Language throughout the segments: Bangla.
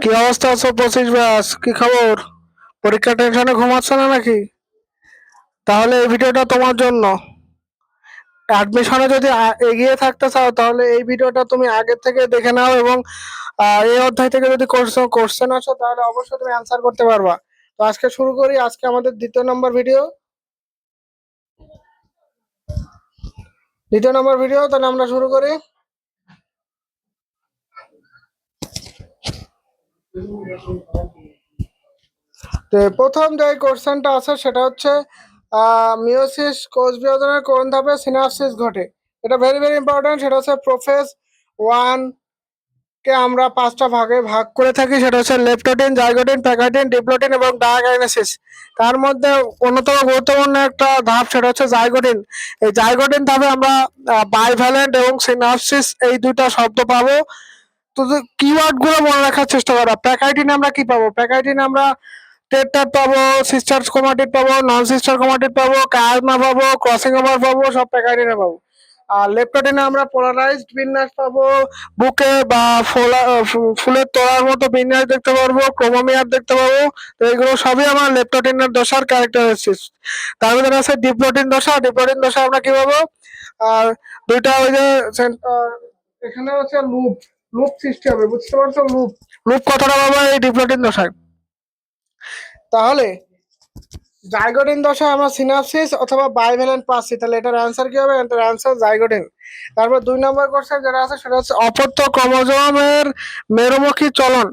কি অবস্থা আছো পঁচিশ ব্যাস কি খবর? পরীক্ষা টেনশনে ঘুমাচ্ছ না নাকি? তাহলে এই ভিডিওটা তোমার জন্য। অ্যাডমিশনে যদি এগিয়ে থাকতে চাও, তাহলে এই ভিডিওটা তুমি আগে থেকে দেখে নাও এবং এই অধ্যায় থেকে যদি কোশ্চেন আসো, তাহলে অবশ্যই তুমি অ্যান্সার করতে পারবা। তো আজকে শুরু করি। আজকে আমাদের দ্বিতীয় নম্বর ভিডিও দ্বিতীয় নম্বর ভিডিও তাহলে আমরা শুরু করি। প্রথম যে কোশ্চেনটা আছে সেটা হচ্ছে মিওসিস কোষ বিভাজনের কোন ধাপে সিনাপসিস ঘটে? এটা ভেরি ভেরি ইম্পর্টেন্ট সেটা হচ্ছে প্রোফেস ওয়ান কে আমরা পাঁচটা ভাগে ভাগ করে থাকি, সেটা হচ্ছে লেপটোটিন, জাইগোটিন প্যাকাটিন ডিপ্লোটিন এবং ডায়াগাইনেসিস তার মধ্যে অন্যতম গুরুত্বপূর্ণ একটা ধাপ সেটা হচ্ছে জাইগোটিন। এই জাইগোটিন ধাপে আমরা বাইভ্যালেন্ট এবং সিনাপসিস এই দুইটা শব্দ পাবো। তো কিওয়ার্ডগুলো মনে রাখার চেষ্টা করো। প্যাকাইটিন আমরা কি পাবো? প্যাকাইটিন আমরা টেট্টার পাবো সিস্টার ক্রোমাটিড পাবো নন সিস্টার ক্রোমাটিড পাবো কায়াজমা পাবো ক্রসিং ওভার পাবো, সব প্যাকাইটিনে পাবো। আর লেপটোটিনে আমরা পোলারাইজড বিন্যাস পাবো, বুকে বা ফোলা ফুলের তোড়ার মতো বিন্যাস দেখতে পারব ক্রোমোমিয়ার দেখতে পাবো। তো এগুলো সবই আমার লেপটোটিনের দশার ক্যারেক্টারিস্টিক্স তার ভিতরে আছে ডিপ্লোটিন দশা। ডিপ্লোটিন দশা আমরা কি পাবো? আর দুইটা ওই যে এখানে হচ্ছে লুপ লুপ সৃষ্টি হবে বুঝতে পারছ? লুপ। লুপ কতটা পাবো এই ডিপ্লোটিন দশায়? তাহলে জাইগোটিন দশা আমরা সিনাপসিস অথবা বাইভ্যালেন্ট পাচ্ছি তাহলে এটার অ্যান্সার কি হবে? এটার অ্যান্সার জাইগোটিন। তারপর দুই নম্বর কোশ্চেন যেটা আছে সেটা হচ্ছে অপত্য ক্রোমোজোমের মেরুমুখী চলন।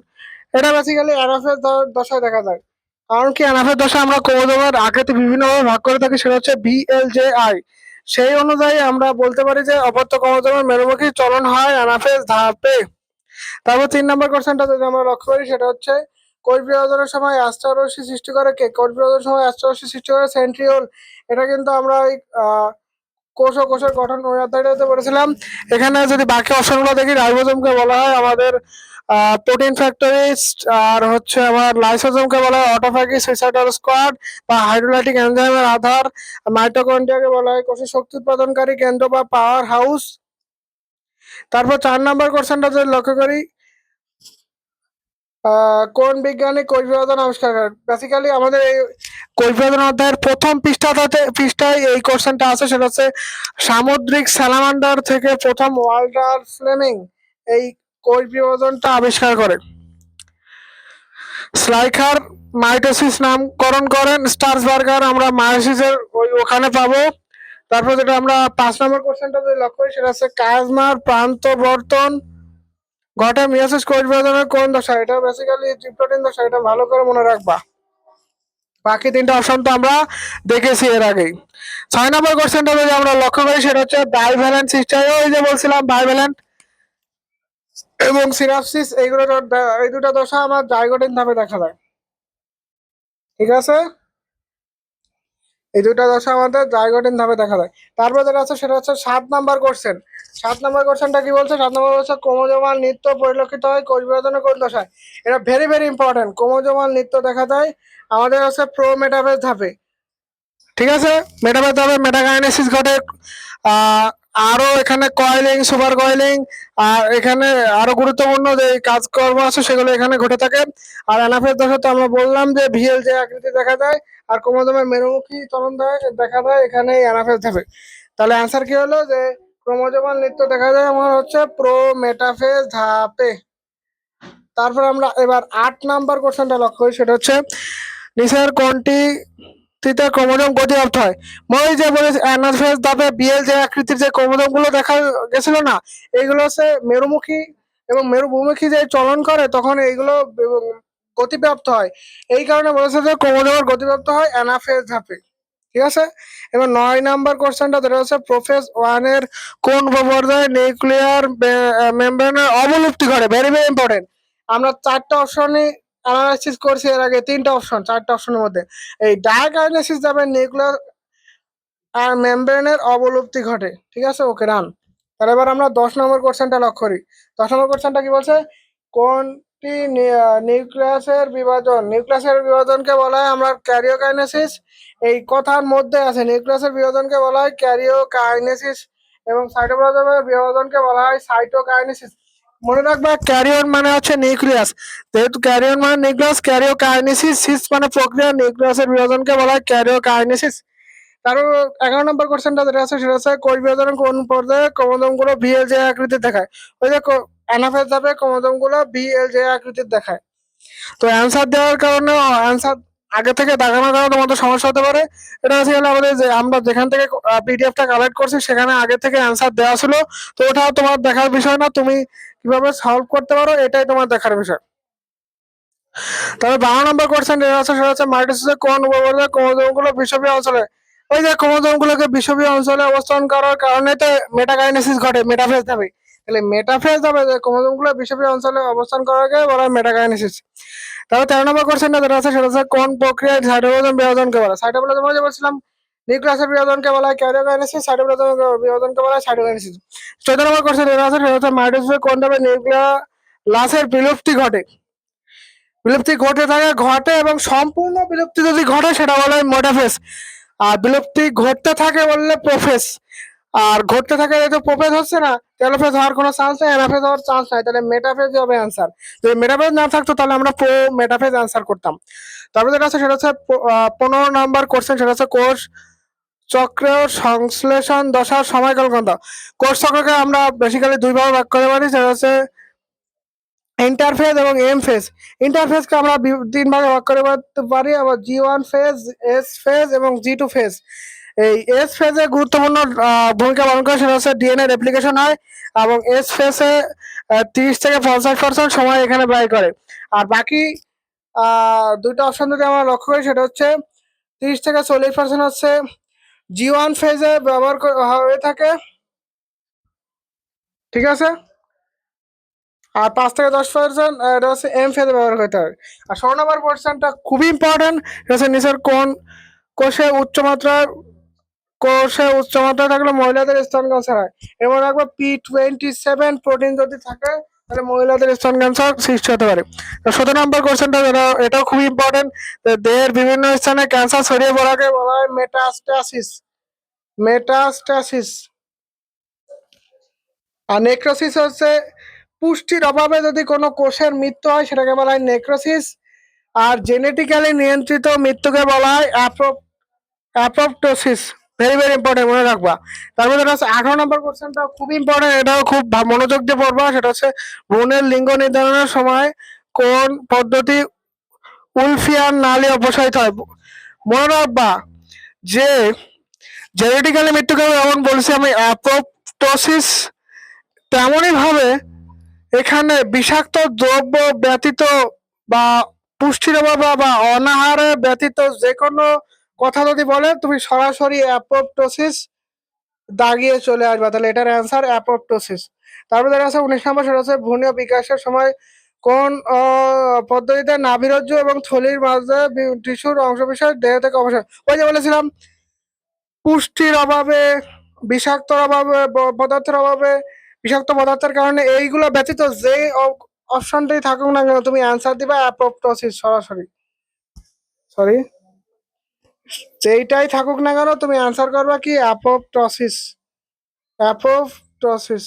এটা বেসিক্যালি অ্যানাফেজ দশায় দেখা যায়। কারণ কি অ্যানাফেজ দশা আমরা ক্রোমোজোমের আকৃতি বিভিন্নভাবে ভাগ করে থাকি সেটা হচ্ছে বিএলজেআই সেই অনুযায়ী আমরা বলতে পারি যে অপত্য কমতমের মেরুমুখী চলন হয় অ্যানাফেজ ধাপে। তারপর তিন নম্বর কোশ্চেনটা যদি আমরা লক্ষ্য করি সেটা হচ্ছে কোষ বিভাজনের সময় অ্যাস্ট্রারশ্মি সৃষ্টি করে কে? কোষ বিভাজনের সময় অ্যাস্ট্রারশ্মি সৃষ্টি করে সেন্ট্রিওল। এটা কিন্তু আমরা ওই আহ, কোষ ও কোষের গঠন অধ্যায়টাতে পড়েছিলাম এখানে যদি বাকি অপশনগুলো দেখি, রাইবোজোমকে বলা হয় আমাদের প্রোটিন ফ্যাক্টরিজ আর হচ্ছে আমার লাইসোজোমকে বলা হয় অটোফ্যাগি সুইসাইডাল স্কোয়াড বা হাইড্রোলাইটিক এনজাইমের আধার। মাইটোকন্ড্রিয়াকে বলা হয় কোষের শক্তি উৎপাদনকারী কেন্দ্র বা পাওয়ার হাউস তারপর চার নম্বর কোশ্চেনটা যদি লক্ষ্য করি কোন বিজ্ঞানী বিভাজন আবিষ্কার করেন? বেসিক্যালি আমাদের এই বিভাজন অধ্যায়ের প্রথম পৃষ্ঠাটাতে পৃষ্ঠায় এই কোশ্চেনটা আছে, সেটা হচ্ছে সামুদ্রিক স্যালামান্ডার থেকে প্রথম ওয়াল্টার ফ্লেমিং এই বিভাজনটা আবিষ্কার করে। স্লাইখার মাইটোসিস নামকরণ করেন, স্টার্সবার্গার, আমরা মায়োসিসের ওই ওখানে পাবো। তারপর যেটা আমরা পাঁচ নম্বর কোশ্চেনটা যদি লক্ষ্য করি, সেটা হচ্ছে কাজমার প্রান্ত বর্তন ঘটে মিয়াসিস কোষ বিভাজনের কোন দশা? এটা বেসিক্যালি ট্রিপ্টোটিন দশা, এটা ভালো করে মনে রাখবা। বাকি তিনটা অপশন তো আমরা দেখেছি এর আগেই। ছয় নম্বর কোশ্চেনটা যদি আমরা লক্ষ্য করি, সেটা হচ্ছে বাইভ্যালেন্ট সিস্টেম ওই যে বলছিলাম বাইভ্যালেন্ট এবং সিনাপসিস এইগুলো এই দুটো দশা আমার জাইগোটিন ধাপে দেখা যায়। ঠিক আছে? এই দুটো দশা আমাদের জাইগোটিন ধাপে দেখা যায়। তারপর যেটা আছে সেটা হচ্ছে সাত নাম্বার কোশ্চেন সাত নাম্বার কোশ্চেনটা কি বলছে? সাত নাম্বার বলছে ক্রোমোজোমাল নৃত্য পরিলক্ষিত হয় কোষ বিভাজনের কোন দশায়। এটা ভেরি ভেরি ইম্পর্টেন্ট ক্রোমোজোমাল নৃত্য দেখা যায় আমাদের হচ্ছে প্রো মেটাফেজ ধাপে। ঠিক আছে? মেটাফেজ ধাপে মেটাকাইনেসিস ঘটে। আরও এখানে কয়েলিং সুপার কয়েলিং আর এখানে আরও গুরুত্বপূর্ণ যে কাজকর্ম আছে সেগুলো এখানে ঘটে থাকে। আর অ্যানাফেজ দশাতে আমরা বললাম যে ভিএল যে আকৃতি দেখা যায়, আর ক্রোমোজোমের মেরুমুখী দেয়- দেখা যায় এখানে অ্যানাফেজ ধাপে। তাহলে অ্যান্সার কি হলো যে ক্রোমোজোমাল নৃত্য দেখা যায় আমার হচ্ছে প্রো মেটাফেজ ধাপে। তারপর আমরা এবার আট নাম্বার কোশ্চেনটা লক্ষ্য করি, সেটা হচ্ছে নিচের কোনটি টিতে ক্রোমোজোম গতিপ্রাপ্ত হয়। মই যে বলেছি অ্যানাফেজ ধাপে বিএল যে আকৃতির যে ক্রোমোজোমগুলো দেখা গেছিল না, এগুলো হচ্ছে মেরুমুখী এবং মেরুভূমুখী যে চলন করে, তখন এইগুলো গতিপ্রাপ্ত হয়। এই কারণে বলেছে যে ক্রোমোজোমের গতিপ্রাপ্ত হয় অ্যানাফেজ ধাপে। ঠিক আছে? এবার নয় নাম্বার কোশ্চেনটা, যেটা হচ্ছে প্রোফেস ওয়ানের কোন পর্যায়ে নিউক্লিয়ার মেমব্রেনের অবলুপ্তি ঘটে? ভেরি ভেরি ইম্পর্টেন্ট আমরা চারটা অপশনই অ্যানালাইসিস করছি এর আগে তিনটা অপশন চারটা অপশনের মধ্যে। এই ডায়াগাইনেসিস যাবে নিউক্লিয়ার আর মেমব্রেনের অবলুপ্তি ঘটে, ঠিক আছে? ওকে রান তাহলে এবার আমরা দশ নম্বর কোশ্চেনটা লক্ষ্য করি। দশ নম্বর কোশ্চেনটা কি বলছে? কোনটি নিউক্লিয়াসের বিভাজন নিউক্লিয়াসের বিভাজনকে বলা হয় আমরা ক্যারিওকাইনেসিস এই কথার মধ্যে আছে নিউক্লিয়াসের বিভাজনকে বলা হয় ক্যারিওকাইনেসিস এবং সাইটোপ্লাজমের বিভাজনকে বলা হয় সাইটোকাইনেসিস মনে রাখবা ক্যারিয়ন মানে হচ্ছে নিউক্লিয়াস যেহেতু ক্যারিয়ন মানে নিউক্লিয়াস ক্যারিও কাইনেসিস সিস মানে প্রক্রিয়া। নিউক্লিয়াসের বিভাজনকে বলা হয় ক্যারিও কাইনেসিস তারও এগারো নম্বর কোশ্চেনটা যেটা আছে, সেটা হচ্ছে কোষ বিভাজনের কোন পর্যায়ে ক্রোমোজোমগুলো বিএল যে আকৃতির দেখায়? ওই যে অ্যানাফেজ যাবে ক্রোমোজোমগুলো বিএল যে আকৃতির দেখায়। তো অ্যান্সার দেওয়ার কারণে অ্যান্সার আগে থেকে দাগানোর কারণে তোমাদের সমস্যা হতে পারে। এটা হচ্ছে গেলে আমাদের যে আমরা যেখান থেকে পিডিএফটা কালেক্ট করছি, সেখানে আগে থেকে অ্যান্সার দেওয়া ছিল। তো ওটা তোমার দেখার বিষয় না, তুমি কীভাবে সলভ করতে পারো, এটাই তোমার দেখার বিষয়। তবে বারো নম্বর কোশ্চেন যেটা আছে সেটা হচ্ছে মাইটোসিসের কোন উপবর্গে ক্রোমোজোমগুলো বিষবীয় অঞ্চলে? ওই যে ক্রোমোজোমগুলোকে বিষবীয় অঞ্চলে অবস্থান করার কারণে তো মেটাকাইনেসিস ঘটে মেটাফেজ যাবে তাহলে মেটাফেজ ক্রোমোজোমগুলো বিষবীয় অঞ্চলে অবস্থান করাকে বলা হয় মেটাকাইনেসিস তাহলে তেরো নম্বর কোশ্চেনটা যেটা আছে, সেটা হচ্ছে কোন প্রক্রিয়ায় সাইটোপ্লাজম বিভাজনকে বলা সাইটোপ্লাজম যে বলছিলাম, নিউক্লিয়াসের বিভাজনকে বলা হয় ক্যারিওকাইনেসিস সাইটোপ্লাজম বিভাজনকে বলা হয় সাইটোকাইনেসিস চোদ্দ নম্বর কোশ্চেন যেটা আছে, সেটা হচ্ছে মাইটোসিসে কোন ভাবে নিউক্লিয়াসের বিলুপ্তি ঘটে? বিলুপ্তি ঘটে থাকে, ঘটে এবং সম্পূর্ণ বিলুপ্তি যদি ঘটে, সেটা বলা হয় মোটাফেস আর বিলুপ্তি ঘটতে থাকে বললে প্রোফেস আর ঘটতে থাকে যেহেতু প্রোফেস হচ্ছে না টেলোফেজ হওয়ার কোনো চান্স নেই অ্যানাফেজ হওয়ার চান্স নাই, তাহলে মেটাফেজ হবে অ্যান্সার যদি মেটাফেজ না থাকতো, তাহলে আমরা প্রো মেটাফেজ অ্যান্সার করতাম। তারপরে যেটা আছে, সেটা হচ্ছে পনেরো নাম্বার কোশ্চেন সেটা হচ্ছে কোষ চক্রের সংশ্লেষণ দশার সময়কাল কত কোষ চক্রকে আমরা বেসিক্যালি দুই ভাবে ভাগ করতে পারি, সেটা হচ্ছে ইন্টারফেজ এবং এম ফেজ ইন্টারফেজকে আমরা তিন ভাগে ভাগ করে পারি, আবার G one phase S phase এবং জি টু ফেজ এই এস ফেজে গুরুত্বপূর্ণ ভূমিকা পালন করে সেটা হচ্ছে ডিএনএ রেপ্লিকেশন হয় এবং এস ফেজে তিরিশ থেকে পঞ্চাশ পার্সেন্ট সময় এখানে ব্যয় করে। আর বাকি দুইটা অপশন যদি আমরা লক্ষ্য করি, সেটা হচ্ছে তিরিশ থেকে চল্লিশ পার্সেন্ট হচ্ছে জি ওয়ান ফেজে ব্যবহার হয়ে থাকে। ঠিক আছে? আর পাঁচ থেকে দশ পার্সেন্ট এটা হচ্ছে এম ফেজে ব্যবহার করতে হবে আর ষোলো নম্বর পার্সেন্টটা খুবই ইম্পর্টেন্ট এটা হচ্ছে নিচের কোন কোষে উচ্চমাত্রার কোষে উচ্চমাত্রা থাকলে মহিলাদের স্তন ক্যান্সার হয়। এবং রাখব পি টোয়েন্টি সেভেন প্রোটিন যদি থাকে, তাহলে মহিলাদের স্তন ক্যান্সার সৃষ্টি হতে পারে। তো সতেরো নম্বর কোশ্চেনটা যেটা এটাও খুব ইম্পর্টেন্ট দেহের বিভিন্ন স্থানে ক্যান্সার ছড়িয়ে পড়াকে বলা হয় মেটাস্টাসিস মেটাস্টাসিস আর নেক্রোসিস হচ্ছে পুষ্টির অভাবে যদি কোনো কোষের মৃত্যু হয়, সেটাকে বলা হয় নেক্রোসিস আর জেনেটিক্যালি নিয়ন্ত্রিত মৃত্যুকে বলা হয় অ্যাপোপ্টোসিস ভেরি ভেরি ইম্পর্টেন্ট মনে রাখবা। তারপর যেটা হচ্ছে আঠারো নম্বর কোশ্চেনটা খুব ইম্পর্টেন্ট এটাও খুব মনোযোগ দিয়ে পড়বা। সেটা হচ্ছে ভ্রূণের লিঙ্গ নির্ধারণের সময় কোন পদ্ধতি উলফিয়ান নালী অপসারিত হয়? মনে রাখবা যে জেনেটিক্যালি মৃত্যুকে যেমন বলছি, আমি অ্যাপোপ্টোসিস তেমনই ভাবে এখানে বিষাক্ত দ্রব্য ব্যতীত বা পুষ্টির অভাব বা অনাহারে ব্যতীত যে কোনো কথা যদি বলে, তুমি সরাসরি অ্যাপোপ্টোসিস দাগিয়ে চলে আসবে। তাহলে এটার অ্যান্সার অ্যাপোপ্টোসিস তারপরে দেখা আছে উনিশ নম্বর সেটা হচ্ছে ভ্রূণীয় বিকাশের সময় কোন পদ্ধতিতে নাভিরজ্জু এবং থলির মাঝে টিস্যুর অংশ বিশেষ দেহ থেকে অবসর ওই যে বলেছিলাম, পুষ্টির অভাবে, বিষাক্তর অভাবে পদার্থের অভাবে, বিষাক্ত পদার্থের কারণে এইগুলো ব্যতীত যে অপশনটাই থাকুক না কেন, তুমি অ্যান্সার দিবা অ্যাপোপ্টোসিস সরাসরি। সরি যেইটাই থাকুক না কেন, তুমি অ্যান্সার করবা কি? অ্যাপোপ্টোসিস অ্যাপোপ্টোসিস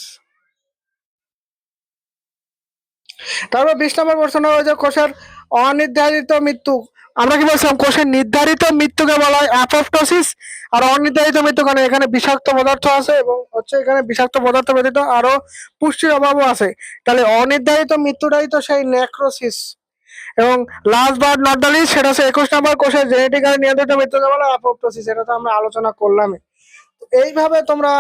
তারপর বিশ নম্বর প্রশ্ন হচ্ছে কোষের অনির্ধারিত মৃত্যু। আমরা কি বলছিলাম? কোষের নির্ধারিত মৃত্যুকে বলা হয় অ্যাপোপ্টোসিস আর অনির্ধারিত মৃত্যু কারণে এখানে বিষাক্ত পদার্থ আছে এবং হচ্ছে এখানে বিষাক্ত পদার্থ ব্যতীত আরও পুষ্টির অভাবও আছে। তাহলে অনির্ধারিত মৃত্যুটাই তো সেই নেক্রোসিস এবং লাস্ট বাট নট লিস্ট সেটা হচ্ছে একুশ নম্বর কোষের জেনেটিক্যালি নিয়ন্ত্রিত বলা হয় অ্যাপোপ্টোসিস এটা তো আমরা আলোচনা করলামই। তো এইভাবে তোমরা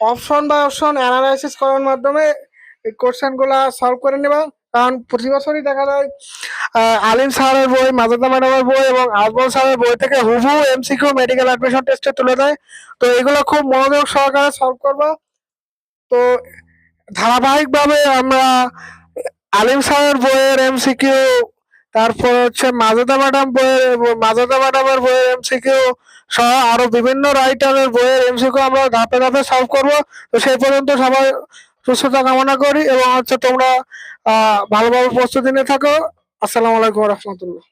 অপশন বাই অপশন অ্যানালাইসিস করার মাধ্যমে এই কোশ্চেনগুলা সলভ করে নেবা। কারণ প্রতি বছরই দেখা যায় আলিম স্যারের বই, মাজেদা ম্যাডামের বই এবং আজমল স্যারের বই থেকে হুবহু এমসিকিউ মেডিকেল অ্যাডমিশন টেস্টে তুলে দেয়। তো এগুলো খুব মনোযোগ সহকারে সলভ করবা। তো ধারাবাহিকভাবে আমরা আলিম সাহের বইয়ের এমসিকিউ তারপর হচ্ছে মাজেদা ম্যাডাম বইয়ের, মাজেদা ম্যাডামের বইয়ের এমসিকিউ সহ আরও বিভিন্ন রাইটারের বইয়ের এমসিকিউ আমরা ধাপে ধাপে সলভ করব। তো সেই পর্যন্ত সবাই সুস্থতা কামনা করি এবং হচ্ছে তোমরা ভালোভাবে প্রস্তুতি নিয়ে থাকো। আসসালামু আলাইকুম রহমতুল্লাহ।